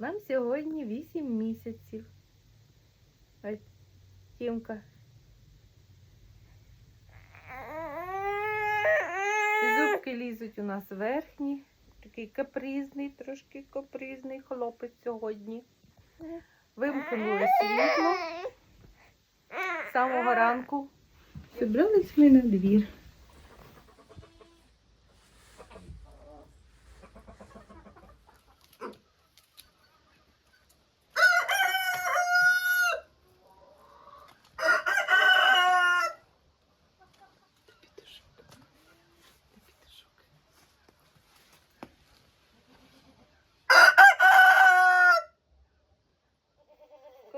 Нам сьогодні 8 місяців. А Тімка. Зубки лізуть у нас верхні. Такий капризний, трошки капризний хлопець сьогодні. Вимкнули світло з самого ранку. Зібрались ми на двір.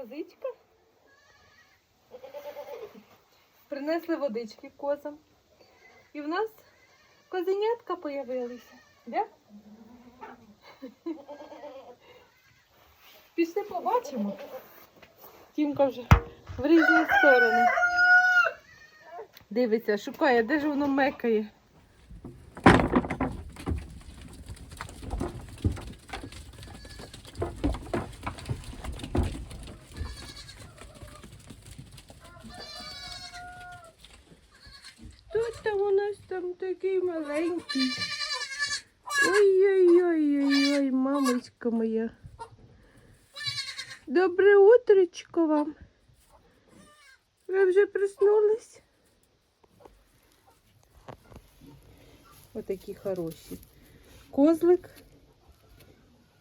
Козичка. Принесли водички козам. І в нас козенятка появилися. Да? Пішли побачимо. Тімка вже в різні сторони. Дивиться, шукає, де ж воно мекає. Хто там у нас там такий маленький? Ой-ой-ой-ой-ой, мамочка моя. Добре утречко вам. Ви вже проснулись? Отакі хороші. Козлик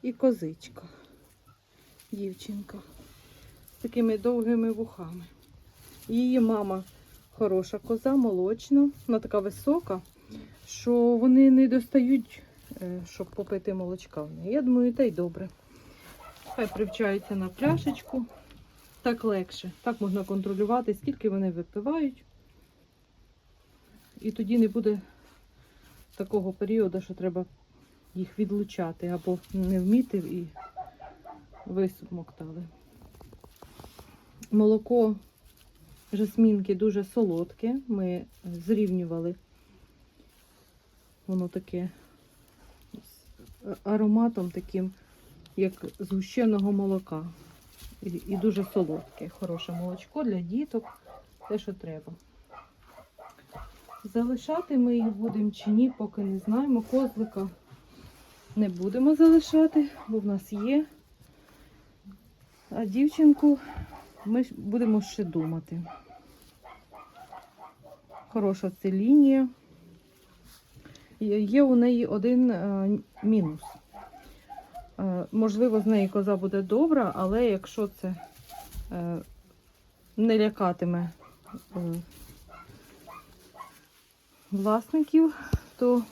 і козичка. Дівчинка. З такими довгими вухами. Її мама хороша коза, молочна, вона така висока, що вони не достають, е, щоб попити молочка в неї. Я думаю, та й добре. Хай привчаються на пляшечку. Так легше. Так можна контролювати, скільки вони випивають. І тоді не буде такого періоду, що треба їх відлучати або не вміти і висмоктали. Молоко жасмінки дуже солодке. Ми зрівнювали. Воно таке з ароматом таким, як згущеного молока. І, і дуже солодке. Хороше молочко для діток, те, що треба. Залишати ми їх будемо чи ні, поки не знаємо. Козлика не будемо залишати, бо в нас є. А дівчинку ми будемо ще думати. Хороша це лінія. Є- у неї один е, мінус. Е, можливо, з неї коза буде добра, але якщо це е, не лякатиме власників, то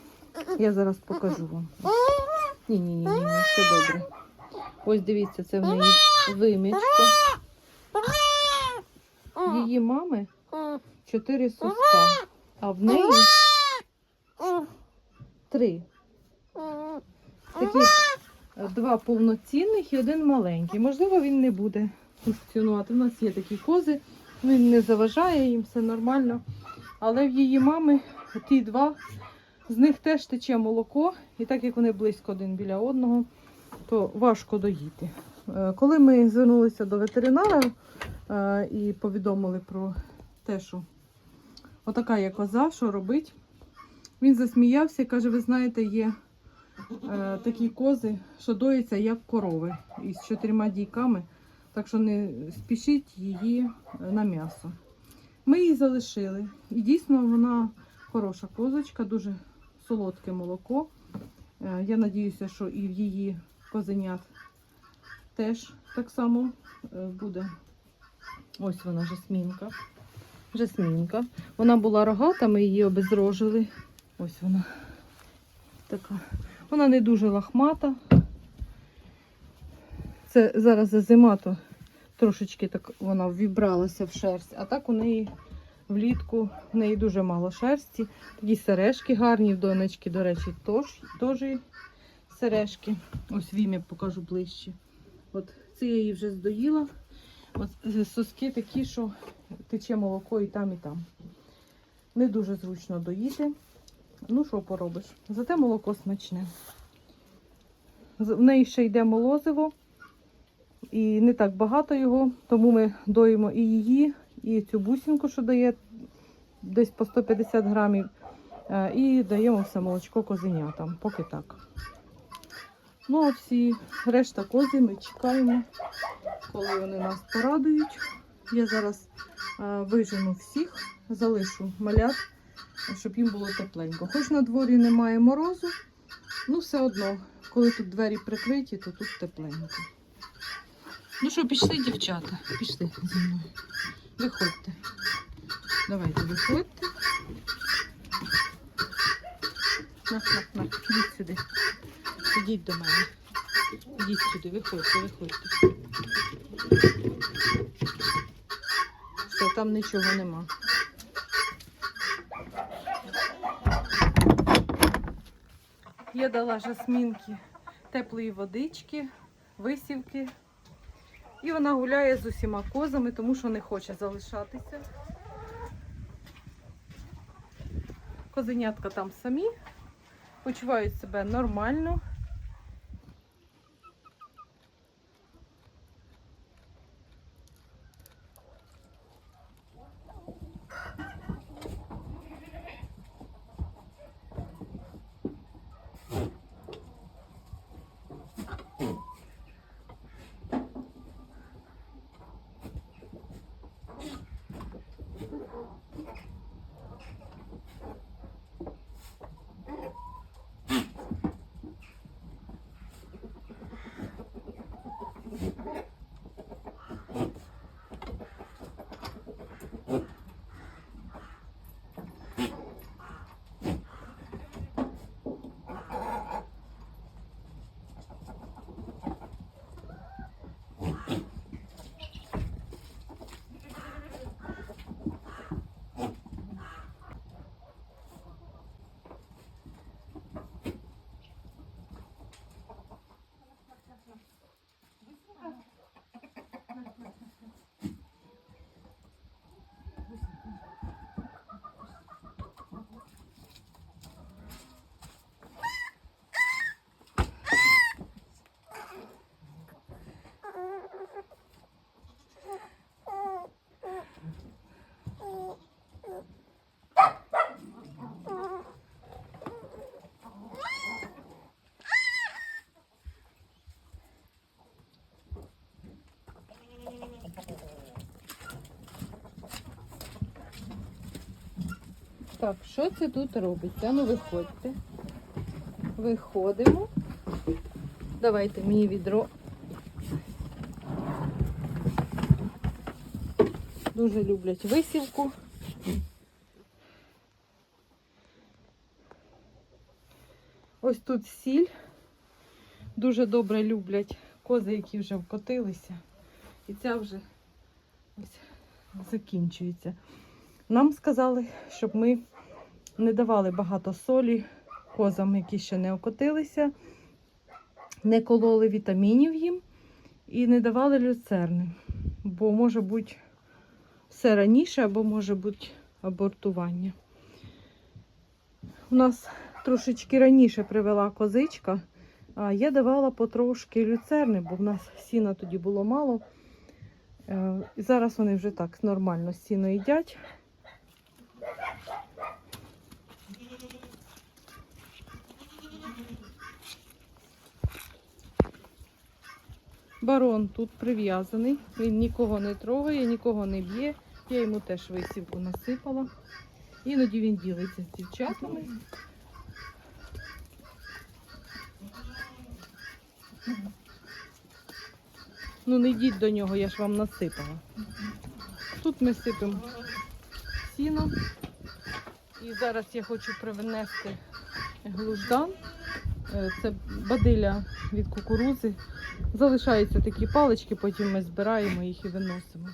я зараз покажу вам. Ні, ні, ні, ні, все добре. Ось дивіться, це в неї вимічко. Її мами чотири соска, а в неї три. Таких е, два повноцінних і один маленький. Можливо, він не буде функціонувати. У нас є такі кози, він не заважає їм, все нормально. Але в її мами ті два, з них теж тече молоко, і так як вони близько один біля одного, то важко доїти. Е, Коли ми звернулися до ветеринара і повідомили про те, що отака є коза, що робить, він засміявся і каже: ви знаєте, є е, такі кози, що доїться як корови із чотирма дійками, так що не спішіть її е, на м'ясо. Ми її залишили. І дійсно вона хороша козочка, дуже солодке молоко. Е, Я надіюся, що і в її козенят теж так само е, буде. Ось вона жасмінка. Жасмінка. Вона була рогата, ми її обезрожили. Ось вона така. Вона не дуже лахмата. Це зараз за зима, то трошечки так вона ввібралася в шерсть, а так у неї влітку в неї дуже мало шерсті. Такі сережки гарні, в донечки, до речі, теж сережки. Ось вім'я покажу ближче. От це я її вже здоїла. От е, соски такі, що тече молоко і там, і там. Не дуже зручно доїти. Ну, що поробиш? Зате молоко смачне. В неї ще йде молозиво. І не так багато його, тому ми доїмо і її, і цю бусинку, що дає десь по 150 грамів. Е, І даємо все молочко козенятам, поки так. Ну, а всі решта кози ми чекаємо, коли вони нас порадують. Я зараз е, вижену всіх, залишу малят, щоб їм було тепленько. Хоч на дворі немає морозу, ну все одно, коли тут двері прикриті, то тут тепленько. Ну що, пішли, дівчата, пішли зі мною. Виходьте. Давайте, виходьте. На, на, на, сюди. Ідіть до мене. Ідіть сюди, виходьте, виходьте. Все, там нічого нема. Я дала жасмінки теплої водички, висівки. І вона гуляє з усіма козами, тому що не хоче залишатися. Козенятка там самі, почувають себе нормально. Так, що це тут робиться? Ну, виходьте. Виходимо. Давайте мені відро. Дуже люблять висівку. Ось тут сіль. Дуже добре люблять кози, які вже вкотилися. І ця вже ось закінчується. Нам сказали, щоб ми не давали багато солі козам, які ще не окотилися, не кололи вітамінів їм і не давали люцерни, бо може бути все раніше або може бути абортування. У нас трошечки раніше привела козичка, а я давала потрошки люцерни, бо в нас сіна тоді було мало. Е, зараз вони вже так нормально сіно їдять. Барон тут прив'язаний, він нікого не трогає, нікого не б'є. Я йому теж висівку насипала. Іноді він ділиться з дівчатами. Ну не йдіть до нього, я ж вам насипала. Тут ми сипемо сіно. І зараз я хочу привнести глуждан. Е, Це бадиля від кукурузи. Залишаються такі палички, потім ми збираємо їх і виносимо.